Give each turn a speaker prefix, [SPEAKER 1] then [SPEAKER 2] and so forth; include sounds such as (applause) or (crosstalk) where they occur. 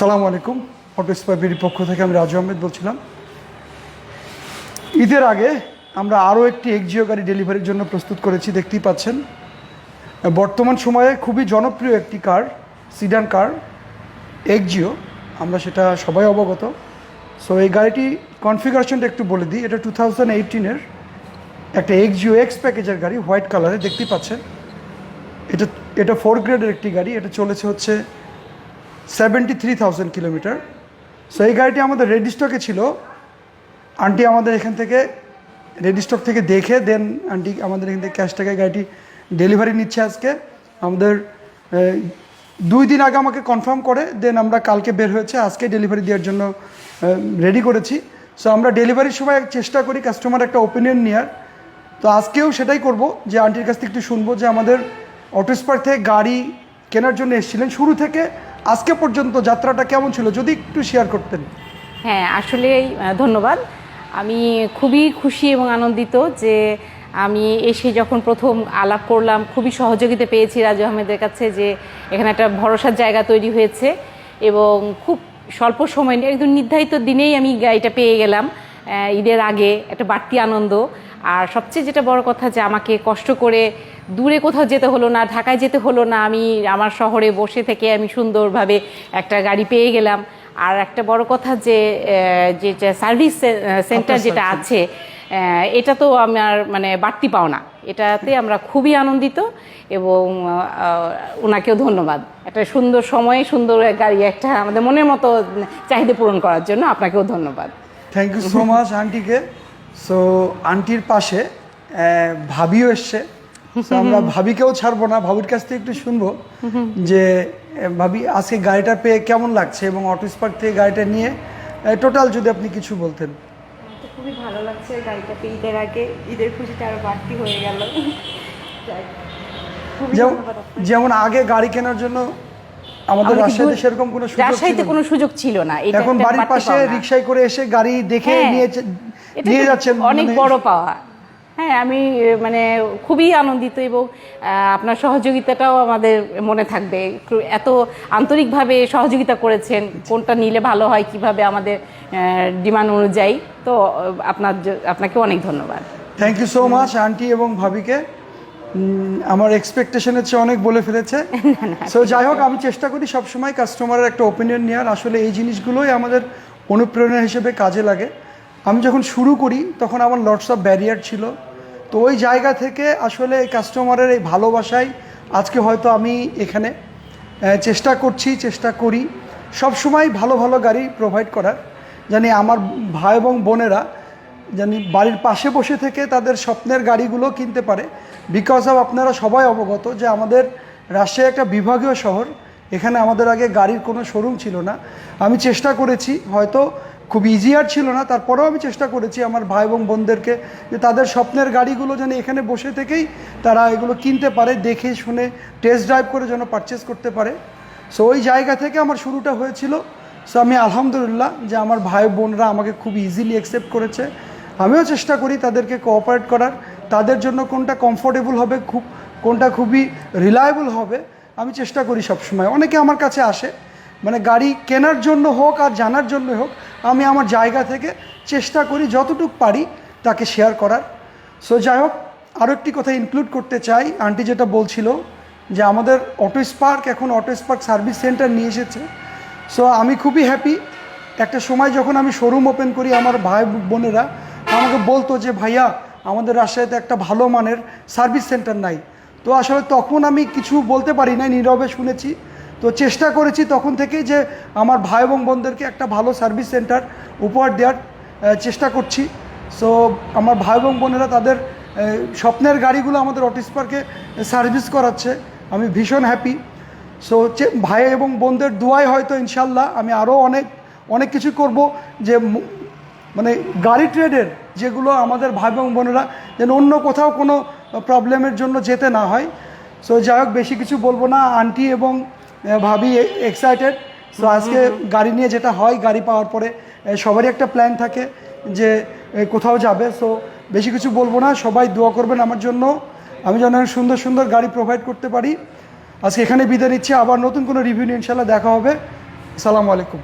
[SPEAKER 1] আসসালামু আলাইকুম। অটো স্পাইপির পক্ষ থেকে আমি রাজু আহমেদ বলছিলাম। ঈদের আগে আমরা আরও একটি এক্সিও গাড়ি ডেলিভারির জন্য প্রস্তুত করেছি, দেখতেই পাচ্ছেন। বর্তমান সময়ে খুবই জনপ্রিয় একটি কার সিডান কার এক্সিও আমরা সেটা সবাই অবগত। সো এই গাড়িটি কনফিগারেশনটা একটু বলে দিই। এটা টু থাউজেন্ড এইটিনের একটা এক্সিও এক্স প্যাকেজের গাড়ি হোয়াইট কালারে দেখতেই পাচ্ছেন। এটা এটা ফোর গ্রেডের একটি গাড়ি। এটা চলেছে হচ্ছে seventy three thousand kilometre so এই গাড়িটি আমাদের রেডি স্টকে ছিল। আন্টি আমাদের এখান থেকে রেডি স্টক থেকে দেখে দেন আন্টি আমাদের এখান থেকে ক্যাশ টাকায় গাড়িটি ডেলিভারি নিচ্ছে আজকে। আমাদের দুই দিন আগে আমাকে কনফার্ম করে দেন আমরা কালকে বের হয়েছে, আজকে ডেলিভারি দেওয়ার জন্য রেডি করেছি। সো আমরা ডেলিভারির সময় চেষ্টা করি কাস্টমার একটা ওপিনিয়ন নেওয়ার তো, আজকেও সেটাই করব যে আন্টির কাছ থেকে একটু শুনব যে আমাদের অটো স্পার্ক থেকে গাড়ি কেনার জন্য এসেছিলেন। শুরু থেকে আজকে পর্যন্ত যাত্রাটা কেমন ছিল? যদি একটু শেয়ার করতেন।
[SPEAKER 2] হ্যাঁ আসলে ধন্যবাদ। আমি খুবই খুশি এবং আনন্দিত যে আমি এসে যখন প্রথম আলাপ করলাম, খুবই সহযোগিতা পেয়েছি রাজু আহমেদের কাছে যে এখানে একটা ভরসার জায়গা তৈরি হয়েছে এবং খুব স্বল্প সময় একদম নির্ধারিত দিনেই আমি গাড়িটা পেয়ে গেলাম ঈদের আগে, একটা বাড়তি আনন্দ। আর সবচেয়ে যেটা বড় কথা যে আমাকে কষ্ট করে দূরে কোথাও যেতে হলো না ঢাকায় যেতে হলো না আমি আমার শহরে বসে থেকে আমি সুন্দরভাবে একটা গাড়ি পেয়ে গেলাম। আর একটা বড় কথা যে যেটা সার্ভিস সেন্টার যেটা আছে এটা তো আমার মানে বাড়তি পাওনা। এটাতে আমরা খুবই আনন্দিত এবং ওনাকেও ধন্যবাদ। একটা সুন্দর সময়ে সুন্দর গাড়ি একটা আমাদের মনের মতো চাহিদা পূরণ করার জন্য আপনাকেও ধন্যবাদ।
[SPEAKER 1] থ্যাংক ইউ সো মাচ আন্টিকে। সো আন্টির পাশে ভাবিও এসছে। আমরা ভাবিকেও ছাড়বো না ভাবির কাছ থেকে একটু শুনব যে ভাবি আজকে গাড়িটা পেয়ে কেমন লাগছে এবং অটো স্পার্ক থেকে গাড়িটা নিয়ে টোটাল যদি আপনি কিছু বলতেন।
[SPEAKER 3] খুবই ভালো লাগছে গাড়িটা পেয়ে ঈদের আগে ঈদের খুশিটা আরও বাড়তি হয়ে গেল।
[SPEAKER 1] যেমন যেমন আগে গাড়ি কেনার জন্য আমাদের রাজশাহীতে সেরকম কোনো সুযোগ
[SPEAKER 2] রাজশাহীতে কোনো সুযোগ ছিল না
[SPEAKER 1] এখন বাড়ির পাশে। রিক্সায় করে এসে গাড়ি দেখে
[SPEAKER 2] হ্যাঁ,
[SPEAKER 1] নিয়ে নিয়ে যাচ্ছেন
[SPEAKER 2] অনেক
[SPEAKER 1] মানে-
[SPEAKER 2] বড় পাওয়া। হ্যাঁ আমি মানে খুবই আনন্দিত এবং আপনার সহযোগিতাটাও আমাদের মনে থাকবে। এত আন্তরিকভাবে সহযোগিতা করেছেন কোনটা নিলে ভালো হয় কীভাবে আমাদের ডিমান্ড অনুযায়ী। তো আপনার আপনাকে অনেক ধন্যবাদ।
[SPEAKER 1] Thank you so much aunty এবং ভাবিকে। আমার এক্সপেকটেশনের চেয়ে অনেক বলে ফেলেছে। (laughs) সো যাই হোক আমি চেষ্টা করি সবসময় কাস্টমারের একটা ওপিনিয়ন নেওয়ার। আসলে এই জিনিসগুলোই আমাদের অনুপ্রেরণা হিসেবে কাজে লাগে। আমি যখন শুরু করি তখন আমার লটস অফ ব্যারিয়ার ছিল। তো ওই জায়গা থেকে আসলে কাস্টমারের এই ভালোবাসাই আজকে হয়তো আমি এখানে চেষ্টা করছি, চেষ্টা করি সব সময় ভালো ভালো গাড়ি প্রোভাইড করার। জানি আমার ভাই এবং বোনেরা জানি বাড়ির পাশে বসে থেকে তাদের স্বপ্নের গাড়িগুলো কিনতে পারে বিকজ অব আপনারা সবাই অবগত যে আমাদের রাজশাহী একটা বিভাগীয় শহর, এখানে আমাদের আগে গাড়ির কোনো শোরুম ছিল না। আমি চেষ্টা করেছি, হয়তো খুব ইজিয়ার ছিল না। তারপরেও আমি চেষ্টা করেছি আমার ভাই এবং বোনদেরকে যে তাদের স্বপ্নের গাড়িগুলো যেন এখানে বসে থেকেই তারা এগুলো কিনতে পারে, দেখে শুনে টেস্ট ড্রাইভ করে যেন পারচেস করতে পারে। সো ওই জায়গা থেকে আমার শুরুটা হয়েছিল। সো আমি আলহামদুলিল্লাহ যে আমার ভাই বোনরা আমাকে খুব ইজিলি অ্যাকসেপ্ট করেছে। আমিও চেষ্টা করি তাদেরকে কোঅপারেট করার। তাদের জন্য কোনটা কমফোর্টেবল হবে, খুব, কোনটা খুবই রিলায়েবল হবে, আমি চেষ্টা করি সবসময়। অনেকে আমার কাছে আসে। মানে গাড়ি কেনার জন্য হোক আর জানার জন্য হোক আমি আমার জায়গা থেকে চেষ্টা করি যতটুকু পারি তাকে শেয়ার করার। সো যাই হোক আরও একটি কথা ইনক্লুড করতে চাই। আন্টি যেটা বলছিল যে আমাদের অটো স্পার্ক এখন অটো স্পার্ক সার্ভিস সেন্টার নিয়ে এসেছে। সো আমি খুবই হ্যাপি একটা সময় যখন আমি শোরুম ওপেন করি আমার ভাই বোনেরা, আমাকে বলতো যে, ভাইয়া, আমাদের রাজশাহীতে একটা ভালো মানের সার্ভিস সেন্টার নাই। তো আসলে তখন আমি কিছু বলতে পারি নাই, নীরবে শুনেছি। তো চেষ্টা করেছি তখন থেকে যে আমার ভাই এবং বোনদেরকে একটা ভালো সার্ভিস সেন্টার উপহার দেওয়ার চেষ্টা করছি। সো আমার ভাই এবং বোনেরা তাদের স্বপ্নের গাড়িগুলো আমাদের অটিস পার্কে সার্ভিস করাচ্ছে। আমি ভীষণ হ্যাপি। সো ভাই এবং বোনদের দোয়ায় হয়তো ইনশাল্লাহ আমি আরও অনেক অনেক কিছু করব যে মানে গাড়ি ট্রেডের যেগুলো আমাদের ভাই এবং বোনেরা যেন অন্য কোথাও কোনো প্রবলেমের জন্য যেতে না হয়। সো যাই হোক, বেশি কিছু বলব না। আন্টি এবং ভাবি এক্সাইটেড সো আজকে গাড়ি নিয়ে যেটা হয় গাড়ি পাওয়ার পরে সবারই একটা প্ল্যান থাকে যে কোথাও যাবে। সো বেশি কিছু বলব না সবাই দোয়া করবেন আমার জন্য। আমি যেন সুন্দর সুন্দর গাড়ি প্রোভাইড করতে পারি। আজকে এখানে বিদায় নিচ্ছি আবার নতুন কোনো রিভিউ নিয়ে ইনশাল্লাহ দেখা হবে। আসসালামু আলাইকুম।